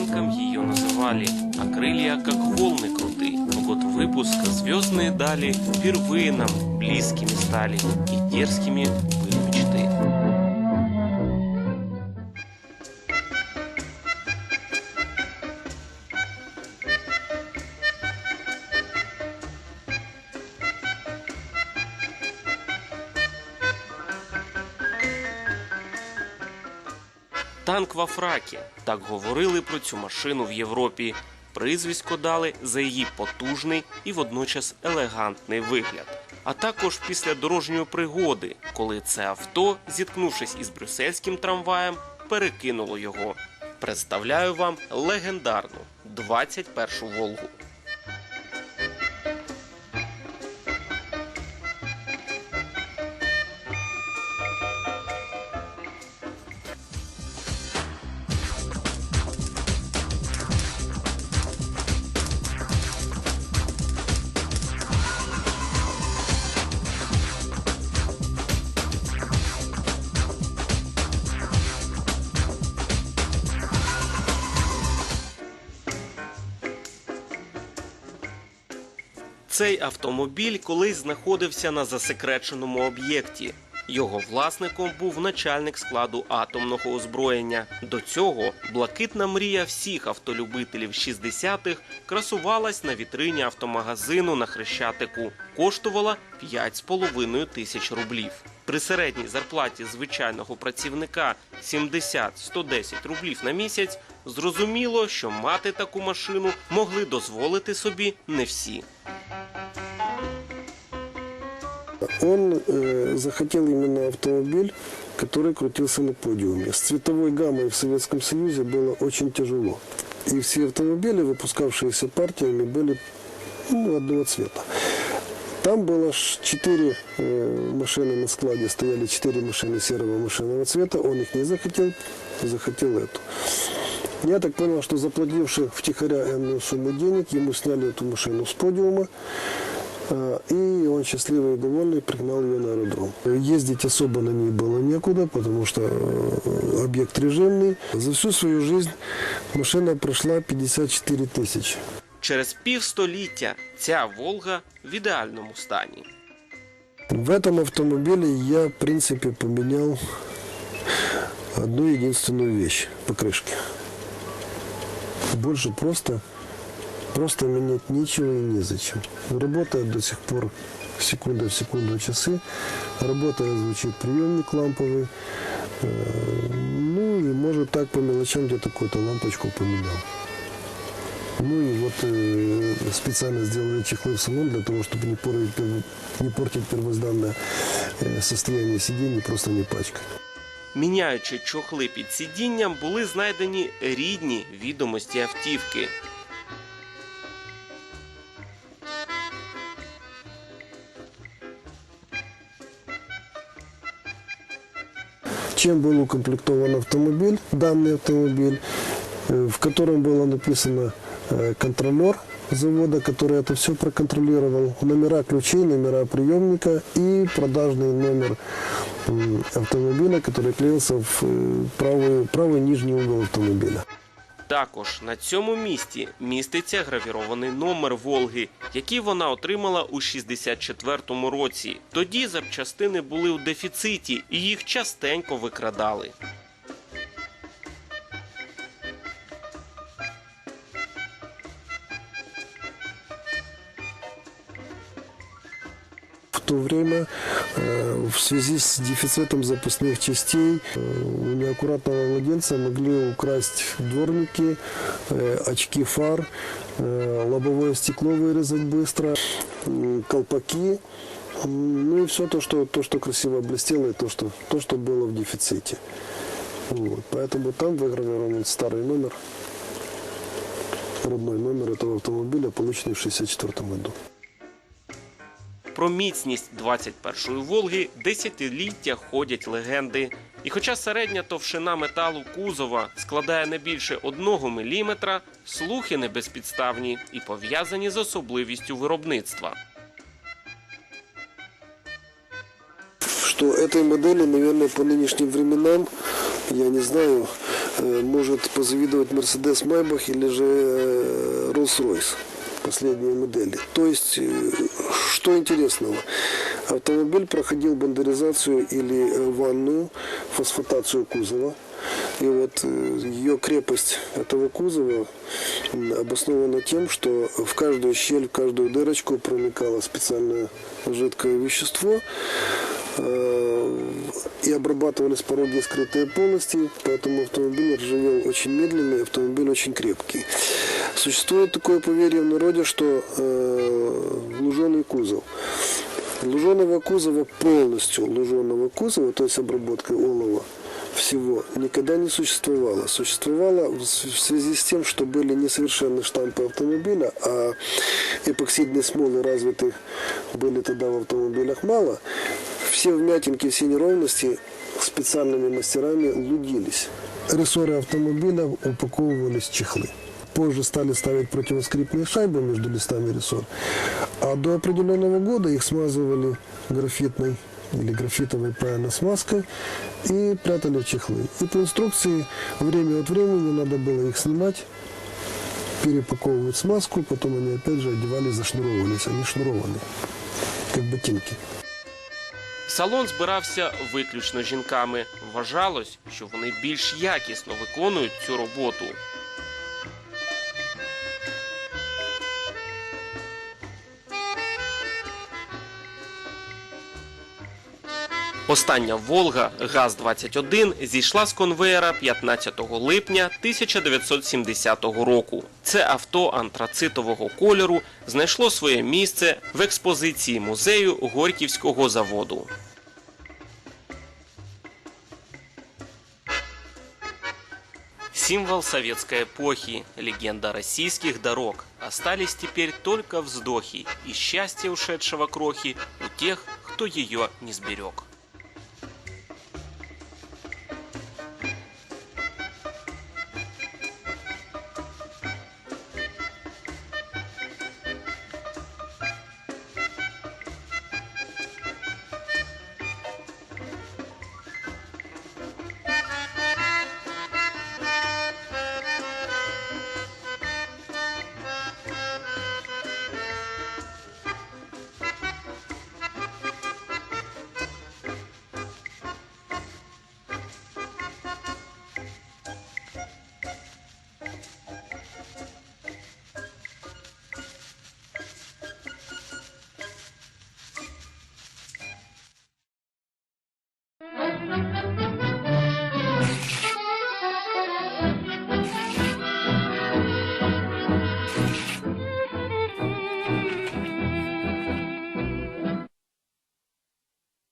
Цыганком ее называли, а крылья как волны круты. Но год выпуска звездные дали впервые нам близкими стали и дерзкими были мечты. Танк во фракі. Так говорили про цю машину в Європі. Прізвисько дали за її потужний і водночас елегантний вигляд. А також після дорожньої пригоди, коли це авто, зіткнувшись із брюссельським трамваєм, перекинуло його. Представляю вам легендарну 21-шу Волгу. Цей автомобіль колись знаходився на засекреченому об'єкті. Його власником був начальник складу атомного озброєння. До цього блакитна мрія всіх автолюбителів 60-х красувалась на вітрині автомагазину на Хрещатику. Коштувала 5,5 тисяч рублів. При середній зарплаті звичайного працівника 70-110 рублів на місяць зрозуміло, що мати таку машину могли дозволити собі не всі. Он э, захотел именно автомобиль, который крутился на подиуме. С цветовой гаммой в Советском Союзе было очень тяжело. И все автомобили, выпускавшиеся партиями, были ну, одного цвета. Там было четыре э, машины на складе, стояли четыре машины серого машинного цвета. Он их не захотел, захотел эту. Я так понял, что заплативший втихаря энную сумму денег, ему сняли эту машину с подиума. А, И он счастливый и довольный пригнал ее на аэродром. Ездить особо на ней было некуда, потому что э, объект режимный. За всю свою жизнь машина прошла 54 тысячи. Через півстоліття ця Волга в ідеальному стані. В этом автомобиле я, в принципе, поменял одну единственную вещь – покрышки. Больше просто, просто менять нечего и незачем. Работает до сих пор секунда в секунду часы. Работает, звучит приемник ламповый. Э, Ну и может так по мелочам где-то какую-то лампочку поменял. Ну и вот э, специально сделали чехлы в салон для того, чтобы не портить, перво- не портить первозданное э, состояние сидений, просто не пачкать. Міняючи чохли під сидінням, були знайдені рідні відомості автівки. Чем был укомплектован автомобиль, данный автомобиль, э, в котором было написано э, контролер завода, который это все проконтролировал, номера ключей, номера приемника и продажный номер м, автомобиля, который клеился в э, правый, правый нижний угол автомобиля. Також на цьому місці міститься гравірований номер Волги, який вона отримала у 64-му році. Тоді запчастини були у дефіциті і їх частенько викрадали. То время э, в связи с дефицитом запасных частей э, у неаккуратного владельца могли украсть дворники, э, очки фар, лобовое стекло вырезать быстро, колпаки, ну и все то, что, то, что красиво блестело, и то, что, то, что было в дефиците. Вот. Поэтому там выгравирован старый номер, родной номер этого автомобиля, полученный в 1964 году. Про міцність 21-ї Волги десятиліття ходять легенди. І хоча середня товщина металу кузова складає не більше 1 мм, слухи не безпідставні і пов'язані з особливістю виробництва. что этой модели, наверное, по нынешним временам, я не знаю, э, может позавидовать Mercedes Maybach или же э, Rolls-Royce Последние модели. То есть, э, что интересного? Автомобиль проходил бандеризацию или э, ванную, фосфатацию кузова. И вот э, ее крепость этого кузова обоснована тем, что в каждую щель, в каждую дырочку проникало специальное жидкое вещество и обрабатывались пороги скрытые полости, поэтому автомобиль ржавел очень медленно и автомобиль очень крепкий. Существует такое поверье в народе, что э, луженый кузов. Луженого кузова полностью, луженого кузова, то есть обработкой олова, всего никогда не существовало. Существовало в с- в связи с тем, что были несовершенны штампы автомобиля, а эпоксидные смолы развитых были тогда в автомобилях мало. Все вмятинки, все неровности специальными мастерами лудились. Рессоры автомобиля упаковывались в чехлы. Позже стали ставить противоскрипные шайбы между листами рессор. А до определенного года их смазывали графитной или графитовой правильно смазкой и прятали в чехлы. И по инструкции время от времени надо было их снимать, перепаковывать смазку, потом они опять же одевались, зашнуровывались. Они шнурованные, как ботинки. Салон збирався виключно жінками. Вважалось, що вони більш якісно виконують цю роботу. Остання Волга ГАЗ-21 зійшла з конвеєра 15 липня 1970 року. Це авто антрацитового кольору знайшло своє місце в експозиції музею Горьківського заводу. Символ советской эпохи, легенда российских дорог. Остались теперь только вздохи и счастье ушедшего крохи у тех, кто ее не сберег.